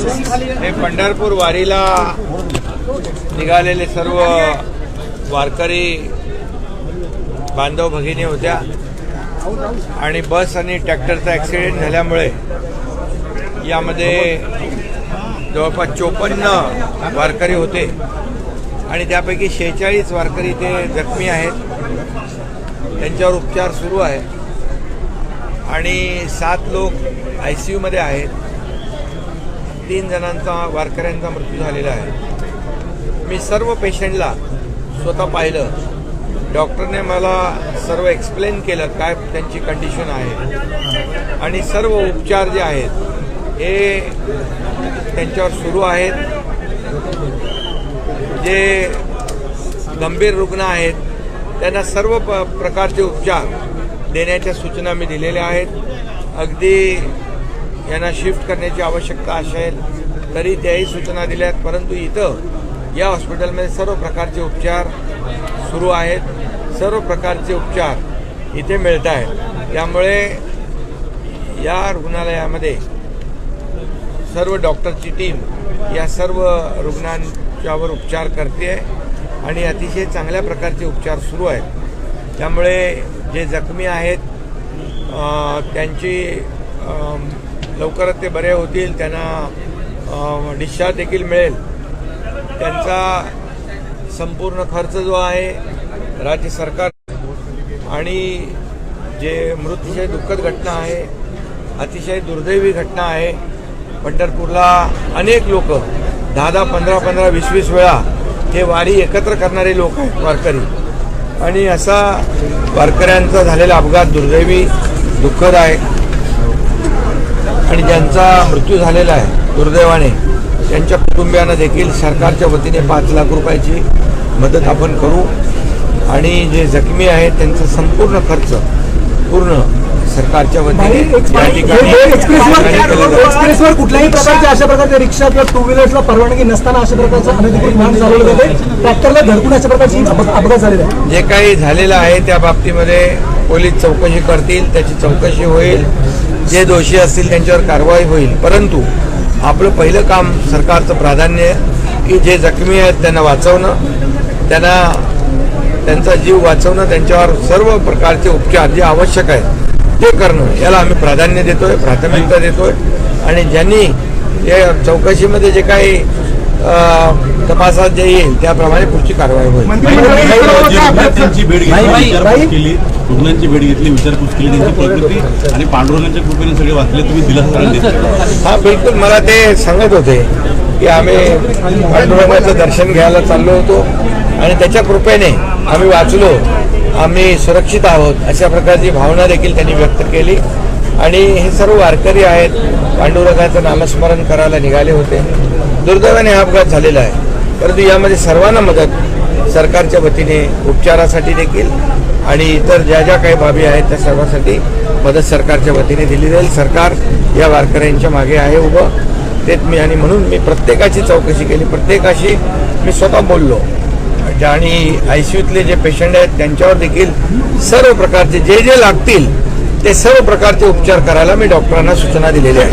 हे पंढरपूर वारीला निघालेले सर्व वारकरी बांधव भगिनी होत्या. आणि बस आणि ट्रॅक्टरचा ॲक्सिडेंट झाल्यामुळे यामध्ये जवळपास चोपन्न वारकरी होते. आणि त्यापैकी शेहेचाळीस वारकरी ते जखमी आहेत. त्यांच्यावर उपचार सुरू आहे. आणि सात लोक आय सी यूमध्ये आहेत. तीन जणांचा वारकऱ्यांचा मृत्यू झालेला आहे. मी सर्व पेशंटला स्वतः पाहिलं. डॉक्टरने मला सर्व एक्सप्लेन केलं काय त्यांची कंडिशन आहे. आणि सर्व उपचार जे आहेत हे त्यांच्यावर सुरू आहेत. जे गंभीर रुग्ण आहेत त्यांना सर्व प प्रकारचे उपचार देण्याच्या सूचना मी दिलेल्या आहेत. अगदी यांना शिफ्ट करण्याची आवश्यकता असेल तरी त्याही सूचना दिल्या आहेत परंतु इथं या हॉस्पिटलमध्ये सर्व प्रकारचे उपचार सुरू आहेत. सर्व प्रकारचे उपचार इथे मिळत आहेत. त्यामुळे या रुग्णालयामध्ये सर्व डॉक्टरची टीम या सर्व रुग्णांच्यावर उपचार करते आणि अतिशय चांगल्या प्रकारचे उपचार सुरू आहेत. त्यामुळे जे जखमी आहेत त्यांची लवकरच ते बरे होतील त्यांना डिस्चार्ज देखील मिळेल. त्यांचा संपूर्ण खर्च जो आहे राज्य सरकार आणि जे मृत्यूशय दुःखद घटना आहे अतिशय दुर्दैवी घटना आहे पंढरपूरला अनेक लोक दहा दहा पंधरा पंधरा वीस वीस वेळा हे वारी एकत्र करणारे लोक आहेत वारकरी. आणि असा वारकऱ्यांचा झालेला अपघात दुर्दैवी दुःखद आहे आणि ज्यांचा मृत्यू झालेला आहे दुर्दैवाने त्यांच्या कुटुंबियांना देखील सरकारच्या वतीने पाच लाख रुपयाची मदत आपण करू. आणि जे जखमी आहेत त्यांचा संपूर्ण खर्च पूर्ण सरकारच्या वतीने या ठिकाणी कुठल्याही प्रकारचे अशा प्रकारच्या रिक्षा किंवा टू व्हीलर्सला परवानगी नसताना अशा प्रकारचं अनधिकृत वाहन चालवलं जाते. ट्रॅक्टरला धडकून अशा प्रकारची अपघ- अपघात झालेला आहे जे काही झालेलं आहे त्या बाबतीमध्ये पोलीस चौकशी करतील त्याची चौकशी होईल. जे दोषी असतील त्यांच्यावर कारवाई होईल. परंतु आपलं पहिलं काम सरकारचं प्राधान्य की जे जखमी आहेत त्यांना वाचवणं त्यांना त्यांचा जीव वाचवणं त्यांच्यावर सर्व प्रकारचे उपचार जे आवश्यक आहेत ते करणं याला आम्ही प्राधान्य देतोय प्राथमिकता देतोय. आणि ज्यांनी या चौकशीमध्ये जे काही तपासात जे येईल त्याप्रमाणे पुढची कारवाई होईल. रुग्णांची भेट घेतली विचारपूस. केली रुग्णांची भेट घेतली विचारपूस केली त्यांची प्रकृती आणि पांडुरंगाच्या कृपेने सगळे वाचले तुम्ही दिलासा देत. हा बिलकुल मला ते सांगत होते की आम्ही पांडुरंगाचं दर्शन घ्यायला चाललो होतो आणि त्याच्या कृपेने आम्ही वाचलो आम्ही सुरक्षित आहोत अशा प्रकारची भावना देखील त्यांनी व्यक्त केली. आणि हे सर्व वारकरी आहेत पांडुरंगाचं नामस्मरण करायला निघाले होते. दुर्दैवाने हा अपघात झालेला आहे. परंतु यामध्ये सर्वांना मदत सरकारच्या वतीने उपचारासाठी देखील आणि इतर ज्या ज्या काही बाबी आहेत त्या सर्वांसाठी मदत सरकारच्या वतीने दिली जाईल. सरकार या वारकऱ्यांच्या मागे आहे उभं. तेच मी आणि म्हणून मी प्रत्येकाची चौकशी केली. प्रत्येकाशी मी स्वतः बोललो. आणि आय सी यूतले जे पेशंट आहेत त्यांच्यावर देखील सर्व प्रकारचे जे जे लागतील ते सर्व प्रकारचे उपचार करायला मी डॉक्टरांना सूचना दिलेल्या आहेत.